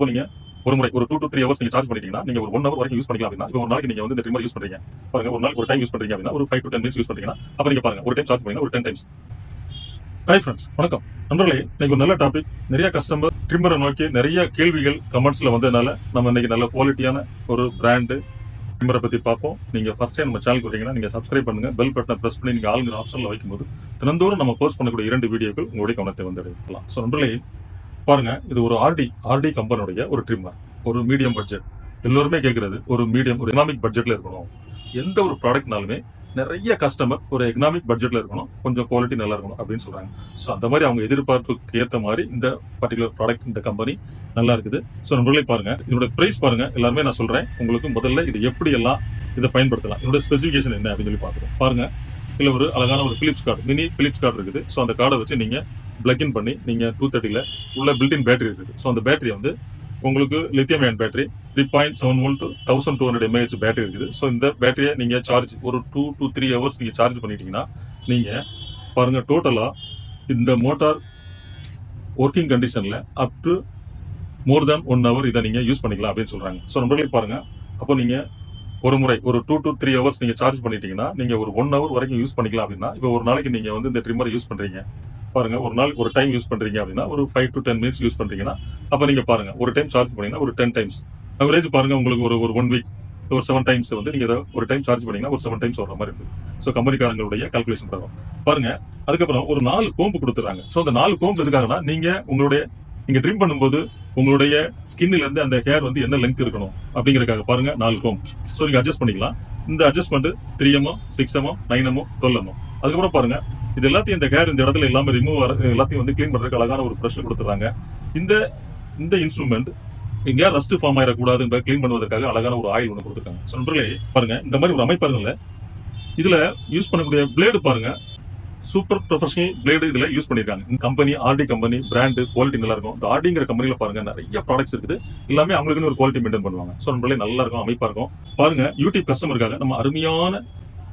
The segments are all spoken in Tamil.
இப்போ நீங்க ஒரு முறை ஒரு டூ டூ த்ரீ ஹவர்ஸ் நீங்க சார்ஜ் பண்ணிட்டீங்கன்னா நீங்க ஒரு ஒன் ஹவர் வரைக்கும் யூஸ் பண்ணிக்கலாம் அப்படின்னா இப்போ ஒரு நாளைக்கு நீங்க வந்து இந்த ட்ரிமர் யூஸ் பண்றீங்க. பாருங்க ஒரு நாள் ஒரு டைம் யூஸ் பண்றீங்க அப்படின்னா ஒரு five to ten minutes use பண்றீங்கன்னா அப்ப நீங்க பாருங்க ஒரு டைம் சார்ஜ் பண்ணீங்கன்னா ஒரு டென் டைம்ஸ் ஹை ஃப்ரெண்ட்ஸ் வணக்கம். நண்பர்களே இன்னைக்கு ஒரு நல்ல டாபிக் நிறைய கஸ்டமர் ட்ரிம்மரை நோக்கி நிறைய கேள்விகள் கமெண்ட்ஸ்ல வந்ததுனால நம்ம இன்னைக்கு நல்ல குவாலிட்டியான ஒரு பிராண்டு ட்ரிம்மரை பத்தி பார்ப்போம். நீங்க ஃபர்ஸ்ட் டைம் நம்ம சேனல் வரீங்கன்னா நீங்க சப்ஸ்கிரைப் பண்ணுங்க. பெல் பட்டனை பிரஸ் பண்ணி நீங்க ஆளுங்கிற ஆப்ஷன்ல வைக்கும்போது தினந்தோறும் நம்ம போஸ்ட் பண்ணக்கூடிய இரண்டு வீடியோக்கள் உங்களுடைய கவனத்தை வந்து எடுக்கலாம் ஸோ நண்பர்களே பாருங்க இது ஒரு ஆர்டி ஆர்டி கம்பெனியுடைய ஒரு ட்ரிம்மர் ஒரு மீடியம் பட்ஜெட் எல்லோருமே கேட்கறது ஒரு மீடியம் ஒரு எக்கனாமிக் பட்ஜெட்ல இருக்கணும். எந்த ஒரு ப்ராடக்ட்னாலுமே நிறைய கஸ்டமர் ஒரு எக்கனாமிக் பட்ஜெட்ல இருக்கணும் கொஞ்சம் குவாலிட்டி நல்லா இருக்கணும் அப்படின்னு சொல்றாங்க. ஸோ அந்த மாதிரி அவங்க எதிர்பார்ப்புக்கு ஏற்ற மாதிரி இந்த பர்டிகுலர் ப்ராடக்ட் இந்த கம்பெனி நல்லா இருக்குது. ஸோ நம்மளே பாருங்க இதோட பிரைஸ் பாருங்க எல்லாருமே நான் சொல்றேன். உங்களுக்கு முதல்ல இது எப்படி எல்லாம் இதை பயன்படுத்தலாம் இதோட ஸ்பெசிஃபிகேஷன் என்ன அப்படின்னு சொல்லி பார்த்துருவோம். பாருங்க இல்லை ஒரு அழகான ஒரு Philips guard mini Philips guard இருக்குது. ஸோ அந்த கார்டை வச்சு நீங்கள் பிளக் இன் பண்ணி நீங்கள் டூ தேர்ட்டியில் உள்ள பில்டின் பேட்டரி இருக்குது. ஸோ அந்த பேட்டரி வந்து உங்களுக்கு lithium ion battery three point seven volt thousand two hundred mAh battery இருக்குது. ஸோ இந்த பேட்டரியை நீங்கள் சார்ஜ் ஒரு டூ டு த்ரீ ஹவர்ஸ் நீங்கள் சார்ஜ் பண்ணிட்டீங்கன்னா நீங்கள் பாருங்க டோட்டலாக இந்த மோட்டார் ஒர்க்கிங் கண்டிஷனில் up to more than one hour இதை நீங்கள் யூஸ் பண்ணிக்கலாம் அப்படின்னு சொல்கிறாங்க ஸோ நம்மளே பாருங்கள் அப்போ நீங்கள் ஒரு முறை ஒரு டூ டு த்ரீ ஹவர்ஸ் நீங்கள் சார்ஜ் பண்ணிட்டீங்கன்னா நீங்கள் ஒரு ஒன் ஹவர் வரைக்கும் யூஸ் பண்ணிக்கலாம் அப்படின்னா இப்போ ஒரு நாளைக்கு நீங்கள் வந்து இந்த ட்ரிம்மரை யூஸ் பண்ணுறீங்க பாருங்க ஒரு நாள் ஒரு டைம் யூஸ் பண்றீங்க அப்படின்னா ஒரு five to ten minutes use பண்றீங்கன்னா அப்ப நீங்க பாருங்க ஒரு டைம் சார்ஜ் பண்ணீங்கன்னா ஒரு டென் டைம்ஸ் அவரேஜ் பாருங்க உங்களுக்கு ஒரு ஒரு ஒன் வீக் ஒரு செவன் டைம்ஸ் வந்து நீங்க ஒரு டைம் சார்ஜ் பண்ணீங்கன்னா ஒரு செவன் டைம்ஸ் வர மாதிரி இருக்கு. ஸோ கம்பெனிக்காரங்களுடைய கால்குலேஷன் பிரகாரம். பாருங்க அதுக்கப்புறம் ஒரு நாலு கோம்பு கொடுத்துறாங்க. ஸோ அந்த நாலு கோம்பு எதுக்காகனா நீங்க உங்களுடைய நீங்க ட்ரிம் பண்ணும்போது உங்களுடைய ஸ்கின்ல இருந்து அந்த ஹேர் வந்து என்ன லெங்க் இருக்கணும் அப்படிங்கறதுக்காக பாருங்க நாலு கோம்பு ஸோ நீங்க அட்ஜஸ்ட் பண்ணிக்கலாம். இந்த adjustment three MO six MO nine MO twelve MO அதுக்கப்புறம் பாருங்க இது எல்லாத்தையும் இந்த ஹேர் இந்த இடத்துல எல்லாமே ரிமூவ் எல்லாத்தையும் வந்து க்ளீன் பண்றதுக்கு அழகான ஒரு ப்ரஷ் கொடுத்துறாங்க. இந்த இந்த இன்ஸ்ட்ருமெண்ட் இங்க ரஸ்ட் ஃபார்ம் ஆயிடக்கூடாது க்ளீன் பண்ணுவதற்காக அழகான ஒரு ஆயில் ஒன்று கொடுத்துருக்காங்க. So, பாருங்க இந்த மாதிரி ஒரு அமைப்பாருங்கல்ல இதுல யூஸ் பண்ணக்கூடிய பிளேடு பாருங்க. சூப்பர் ப்ரொஃபஷனல் பிளேடு இதுல யூஸ் பண்ணிருக்காங்க. இந்த company RT company brand quality நல்லா இருக்கும். இந்த ஆர்டிங்கிற கம்பெனியில பாருங்க நிறைய ப்ராடக்ட்ஸ் இருக்குது. எல்லாமே அவங்களுக்குன்னு ஒரு குவாலிட்டி மெயின்டைன் பண்ணுவாங்க. ஸோ நம்மளே நல்லா இருக்கும் அமைப்பா இருக்கும். பாருங்க யூடியூப் கஸ்டமருக்காக நம்ம அருமையான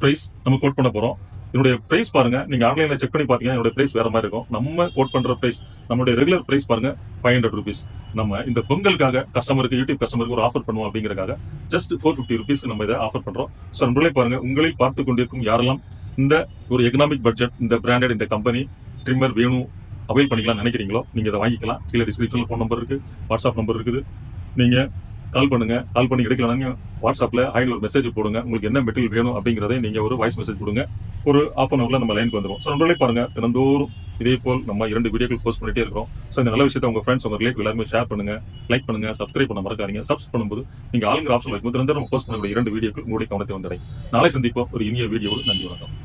பிரைஸ் நம்ம கோட் பண்ண போறோம். என்னுடைய பிரைஸ் பாருங்க. நீங்க ஆன்லைன்ல செக் பண்ணி பாத்தீங்கன்னா என்னோட பிரைஸ் வேற மாதிரி இருக்கும். நம்ம கோட் பண்ற பிரைஸ் நம்மளுடைய ரெகுலர் பிரைஸ் பாருங்க ஃபைவ் ஹண்ட்ரட் ருபீஸ் நம்ம இந்த பொங்கலுக்காக கஸ்டமருக்கு யூடியூப் கஸ்டமருக்கு ஒரு ஆஃபர் பண்ணுவோம் அப்படிங்கறதுக்காக ஜஸ்ட் ஃபோர் ஃபிஃப்டி ருபீஸ்க்கு நம்ம இதை ஆஃபர் பண்றோம். ஸோ நம்மளே பாருங்க உங்களில் பார்த்து கொண்டிருக்கும் யாரெல்லாம் இந்த ஒரு எக்கனாமிக் பட்ஜெட் இந்த பிராண்டட் இந்த கம்பெனி ட்ரிம்மர் வேணும் அவைல் பண்ணிக்கலாம் நினைக்கிறீங்களோ நீங்க இதை வாங்கிக்கலாம். கீழே டிஸ்கிரிப்ஷன்ல ஃபோன் நம்பர் இருக்கு வாட்ஸ்அப் நம்பர் இருக்குது. நீங்க கால் பண்ணுங்க. கால் பண்ணி எடுக்கலாம்னா வாட்ஸ்அப்ல ஆயில் ஒரு மெசேஜ் போடுங்க. உங்களுக்கு என்ன மெட்டீரியல் வேணும் அப்படிங்கறதை நீங்க ஒரு வாய்ஸ் மெசேஜ் கொடுங்க. ஒரு ஆஃப் அன் அவர்ல நம்ம லைனுக்கு வந்துடும் ஸோ நம்மளே பாருங்க தினந்தோறும் இதே போல் நம்ம இரண்டு வீடியோக்கள் போஸ்ட் பண்ணிட்டே இருக்கிறோம். ஸோ இந்த நல்ல விஷயத்தை உங்க ஃப்ரெண்ட்ஸ் உங்க ரிலேட்டிவ் எல்லாருமே ஷேர் பண்ணுங்க லைக் பண்ணுங்க சப்ஸ்கிரைப் பண்ண மறக்காதீங்க. சப்ஸ் பண்ணும்போது நீங்க ஆளுங்கிற ஆப்ஷன் வைக்கும்போது தினந்தோறும் போஸ்ட் பண்ணக்கூடிய இரண்டு வீடியோக்கள் உங்களுடைய கவனத்தை வந்தடை நாளை சந்திப்போம். ஒரு இனிய வீடியோவில் நன்றி வணக்கம்.